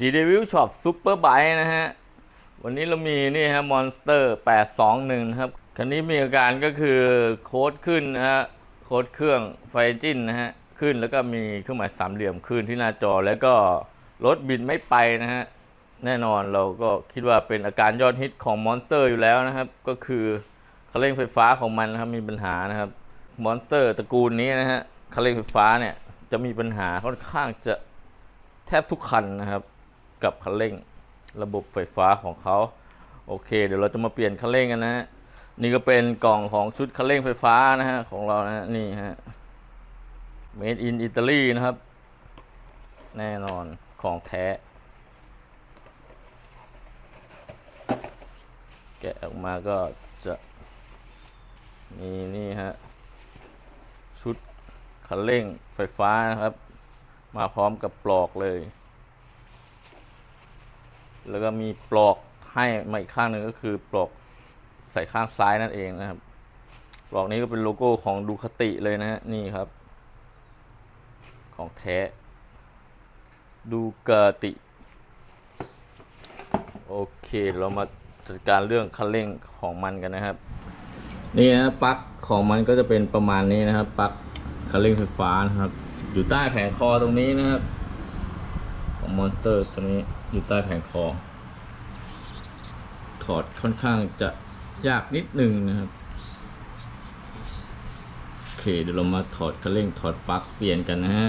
G Devil Shop Super Bike นะฮะ วันนี้เรามีนี่ฮะ Monster 821นะครับ คันนี้มีอาการก็คือโค้ดขึ้นนะฮะ โค้ดเครื่องไฟจิ้นนะฮะ ขึ้นแล้วก็มีเครื่องหมายสามเหลี่ยมขึ้นที่หน้าจอแล้วก็รถบินไม่ไปนะฮะ แน่นอนเราก็คิดว่าเป็นอาการยอดฮิตของ Monster อยู่แล้วนะครับ ก็คือคันเร่งไฟฟ้าของมันนะครับมีปัญหานะครับ Monster ตระกูลนี้นะฮะคันเร่งไฟฟ้าเนี่ยจะมีปัญหาค่อนข้างจะแทบทุกคันนะครับ กับคันเร่ง ระบบไฟฟ้าของเขาโอเค เดี๋ยวเราจะมาเปลี่ยนคันเร่งกันนะฮะนี่ก็เป็นกล่องของชุดคันเร่งไฟฟ้านะฮะของเรานะฮะนี่ฮะ made in Italy นะครับ แน่นอนของแท้ แกะออกมาก็จะมีนี่ฮะ ชุดคันเร่งไฟฟ้านะครับ มาพร้อมกับปลอกเลย แล้วก็มีปลอกให้มาอีกข้างหนึ่งก็คือปลอกใส่ข้างซ้ายนั่นเองนะครับปลอกนี้ก็เป็นโลโก้ของดูคติเลยนะฮะนี่ครับ ของแท้ ดูกติ โอเคเรามาจัดการเรื่องคันเร่งของมันกันนะครับ นี่นะปลั๊กของมันก็จะเป็นประมาณนี้นะครับปลั๊กคันเร่งไฟฟ้านะครับ อยู่ใต้แผงคอตรงนี้นะครับ ของมอนสเตอร์ตัวนี้อยู่ใต้แผงคอ ถอดค่อนข้างจะยากนิดนึงนะครับ โอเคเดี๋ยวเรามาถอดกระเร่งถอดปลั๊กเปลี่ยนกันนะฮะ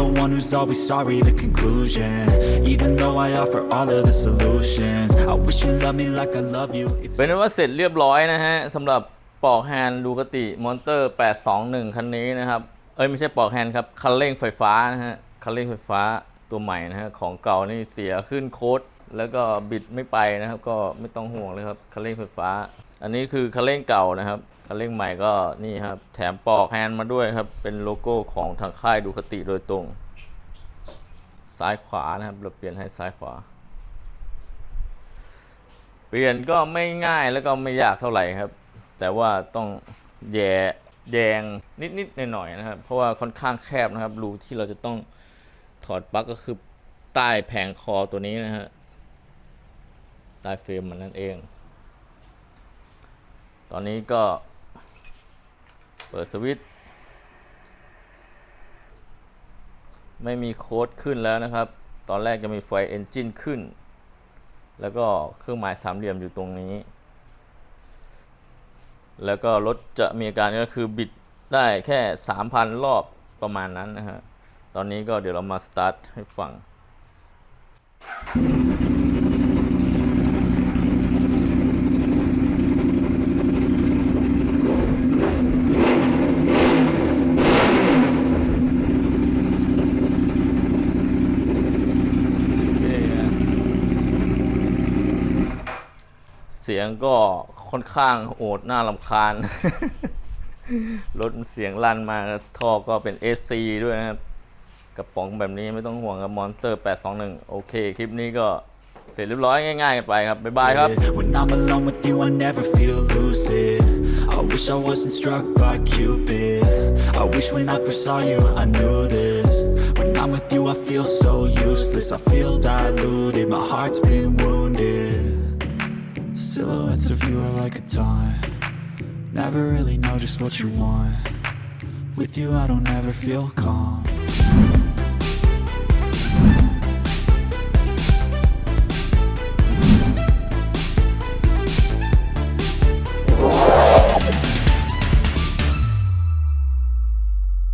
The one who's always sorry, the conclusion. Even though I offer all of the solutions. I wish you loved me like I love you. It's เป็นว่าเสร็จเรียบร้อยนะฮะสำหรับปอกแฮนด์ดูกติมอนเตอร์ 821 คันนี้นะครับ เอ้ย ไม่ใช่ปอกแฮนด์ครับ คันเร่งไฟฟ้านะฮะ คันเร่งไฟฟ้าตัวใหม่นะฮะ ของเก่านี่เสียขึ้นโค้ดแล้วก็บิดไม่ไปนะครับ ก็ไม่ต้องห่วงเลยครับ คันเร่งไฟฟ้า อันนี้คือคันเร่งเก่านะครับ คันเร่งใหม่ก็นี่ครับ แถมปลอกแฮนด์มาด้วยครับ เป็นโลโก้ของทางค่ายดูคติโดยตรง ซ้ายขวานะครับ เราเปลี่ยนให้ซ้ายขวา เปลี่ยนก็ไม่ง่ายแล้วก็ไม่ยากเท่าไหร่ครับ แต่ว่าต้องแย่แยงนิดๆหน่อยๆนะครับ เพราะว่าค่อนข้างแคบนะครับ รูที่เราจะต้องถอดปลั๊กก็คือใต้แผงคอตัวนี้นะฮะใต้เฟรมมันนั่นเอง ตอนนี้ก็ เปิดสวิตช์ไม่มีโค้ดขึ้นแล้วนะครับ ตอนแรกจะมีไฟเอนจินขึ้น แล้วก็เครื่องหมายสามเหลี่ยมอยู่ตรงนี้ แล้วก็รถจะมีอาการก็คือบิดได้แค่ 3,000 รอบประมาณนั้นนะฮะ ตอนนี้ก็เดี๋ยวเรามาสตาร์ทให้ฟัง สียงก็ค่อนข้างโอดน่าลำคาญ รถเสียงลั่นมาท่อก็เป็น SC ด้วยนะครับ กระป๋องแบบนี้ไม่ต้องห่วงกับมอนเตอร์ 821 โอเค คลิปนี้ก็เสร็จเรียบร้อยง่ายๆกันไปครับ บ๊ายบายครับ When I'm alone with you, I never feel lucid. I wish I wasn't struck by Cupid. I wish when I first saw you, I knew this. When I'm with you, I feel so useless. I feel diluted, my heart's been wounded. Silhouettes of you are like a taunt. Never really know just what you want. With you, I don't ever feel calm.